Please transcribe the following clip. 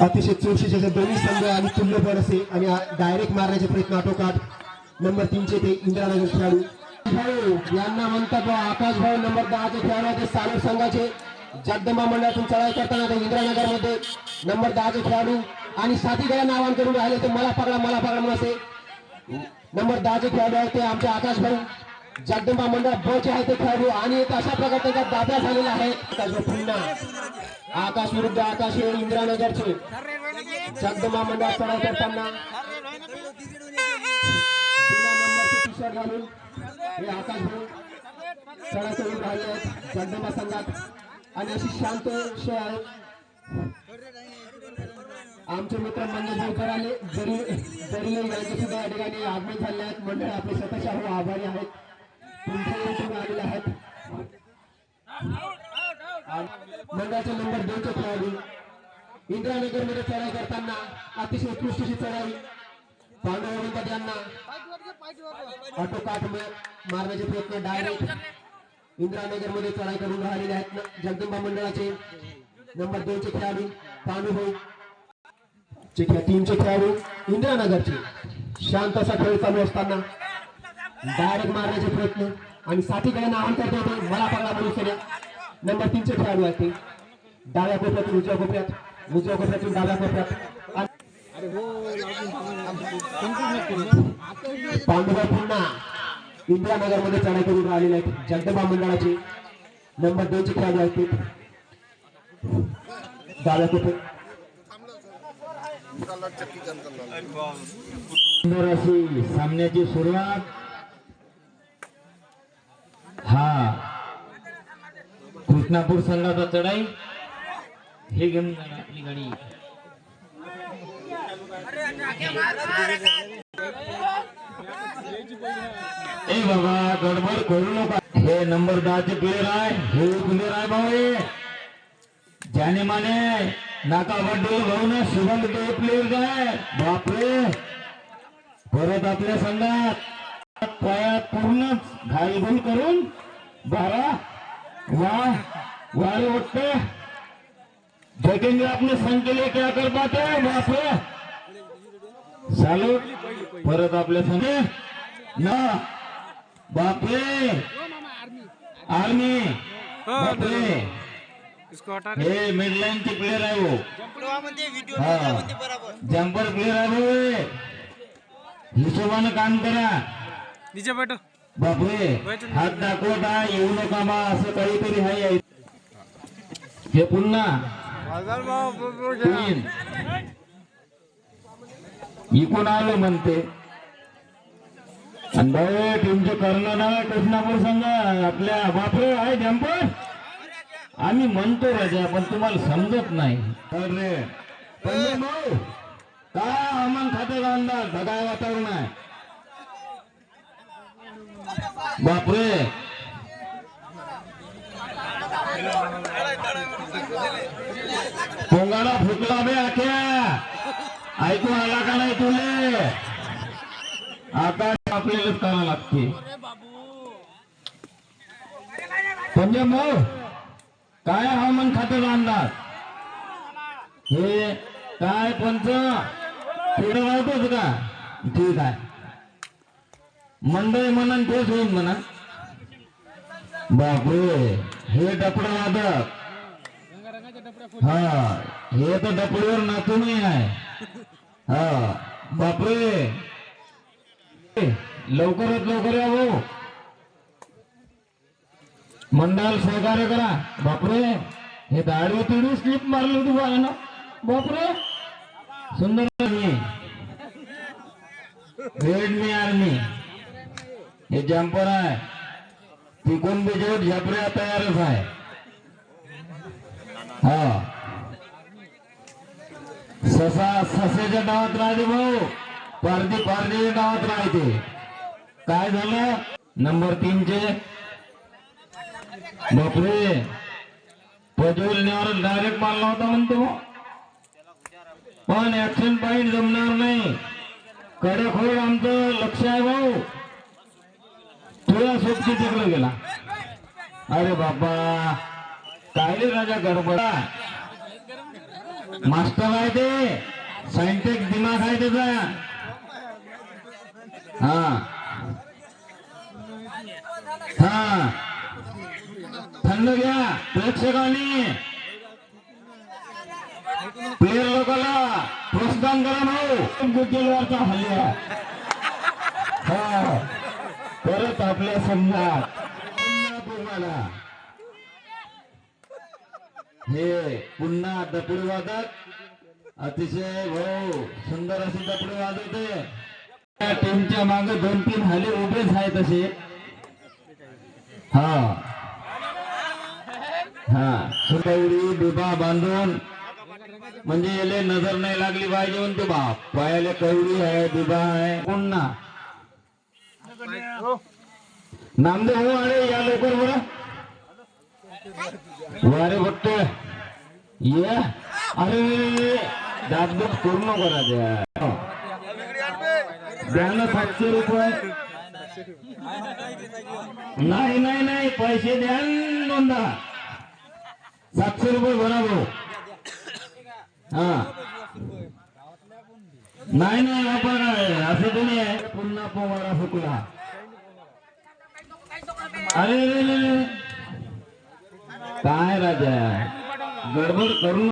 अतिशय चौशीचे दोन्ही संघ आणि तुल्यबळ असे आणि डायरेक्ट मारण्याचे प्रयत्न आटोकाट. नंबर तीनचे ते इंदिरानगर खेळाडू. भाऊ यांना म्हणतात बा आकाश भाऊ नंबर दहाचे खेळाडू आहेत ते संघाचे. जगदंबा मंडळातून चढाई करताना ते इंदिरानगरमध्ये नंबर दहाचे खेळाडू आणि साथीकडे नावान करून राहिले ते मला पकडा मला पकडा म्हणून असे. नंबर दहाचे खेळाडू आहेत ते आमचे आकाश भाऊ. जगदंबा मंडळ ब चे आहे ते खेळाडू आणि एक अशा प्रकारे त्यांचा दादा झालेला आहे. पुन्हा. आकाश विरुद्ध आकाश हे इंदिरानगरचे. जगदंबा मंडळ चढाई करताना. नंबरचे घालून. हे आकाश भाऊ. चढा चढून राहिले आहेत. जगदंबा संघात. आणि अशी शांत विषय आहे आमचे मित्र मंगेश भाऊकर आले जरी जरी यांचे सुद्धा या ठिकाणी आगमन झाले आहेत. मंडळ आपले स्वतःच्या हो आभारी आहेत. आलेले आहेत. मंडळाचे नंबर दोनचे खेळाडू इंदिरानगरमध्ये चढाई करताना अतिशय उत्कृष्टशी चढाई. पांडव म्हणतात यांना ऑटोकाट मारण्याचे प्रयत्न डायरेक्ट इंदिरानगरमध्ये चढाई करून राहिलेले आहेत. जगदंबा मंडळाचे नंबर दोनचे खेळाडू पांडू भाऊ चे टीमचे खेळाडू इंदिरानगरचे. शांत असा खेळ चालू असताना डायरेक्ट मारण्याचे प्रयत्न. आणि साथीकडे आवाहन करत मला पकडा म्हणून सगळ्या नंबर तीनचे खेळाडू आहेत ते. डाव्या कोपऱ्यातून उजव्या कोपऱ्यात. उजव्या कोपऱ्यातून डाव्या कोपऱ्यात. आणि पुन्हा इंदिरानगरमध्ये चढाई करून राहिलेले आहेत. जगदंबा मंडळाचे नंबर दोनचे खेळाडू आहेत ते. डाव्या कोपऱ्यात. सामन्याची सुरुवात. कृष्णापूर संघाचा चढाई. हे घेऊन जाणार आपली गाडी ए बाबा गडबड करू नका. हे नंबर दहाचे प्लेअर आहे. हे प्लेअर आहे भाऊ ज्याने माने नाका बड्डे भाऊ ना सुगंध तो प्लेअर काय बापरे. परत आपल्या संघात. पायात पूर्णच घालगुल करून बारा वा वारे उठते. देखेंगे अपने संघ के लिए क्या कर पाते हैं? बापरे चालू परत आपल्या संघ ना. बापरे आर्मी. बापरे इसको हटा हे मिडलाईन चे प्लेअर आहे वो. हा. जम्पर प्लेअर आहे. हिशोबानं काम करा. नीचे बैठो. बापरे हात दाखवत आहे येऊ नका मा असं काहीतरी आहे. हे पुन्हा तीन इकून आलं म्हणते. टीमचे कर्णधार कृष्णापूर संघ. आपल्या बापरे आहे जम्पर आम्ही म्हणतो राजा पण तुम्हाला समजत नाही. अरे पण भाऊ काय हवामान खात्याचा अंदाज? ढगाळ वातावरण आहे. बापरे! पोंगाला फुटला बे आख्या ऐकू आला का नाही तुले? आता आपल्यालाच करावं लागते. म्हणजे मग काय हवामान खात्याचा अंदाज? हे काय पंच? पुढे राहतोच का? ठीक आहे. मंडळी म्हणा तेच होईल म्हणा. बापरे हे डपडं वादक. हा हे तर डपडीवर नातूनही आहे. हा बापरे. लवकरात लवकर या भाऊ. मंडळ सहकार्य करा. बापरे हे दाढी तिडी स्लिप मारली होती बा ना बापरे. सुंदर रेड मी आर्मी हे जम्पर आहे. तिकून बी जोड झपऱ्या तयारच आहे. हा. ससा ससेच्या नावात राहते भाऊ. पारदी पारदीच्या नावात राहते. काय झालं? नंबर तीनचे. बापरे. पजवलण्यावर डायरेक्ट मारला होता म्हणतो. पण ऍक्शन पॉईंट जमणार नाही. कडक होईल आमचं. लक्ष आहे भाऊ. तुला सोबती चक्र गेला. अरे बाबा. काय राजा गडबडा. मास्टर आहे ते. सायंटिस्ट दिमाग आहे त्याचा. हा. हा. थंड घ्या प्रेक्षकांनी. प्लेयर लोकांना प्रोत्साहन करा भाऊ. गुगलवरचा हल्ला. हा. परत आपल्या समजा हे पुन्हा दपडी वादक. अतिशय भाऊ सुंदर असे दपडी वाजवते टीमच्या मागे दोन तीन हले उभेच आहेत असे. हा. हा. सुंदरी बिबा बांधून. म्हणजे याले नजर नाही लागली पाहिजे म्हणते बाप पायाला कवडी आहे बिबा आहे. पुन्हा. नामदेव हो अरे या लवकर बरं वारे बघतो ये अरे दाबदूब करू नको ना सातशे रुपये. नाही नाही नाही पैसे द्या न दोनदा सातशे रुपये भरा भाऊ. हा. नाही नाही आपण असं कोणी आहे? पुन्हा पोवाडा फुकला अरे रे रे रे. काय राजा? गडबड करू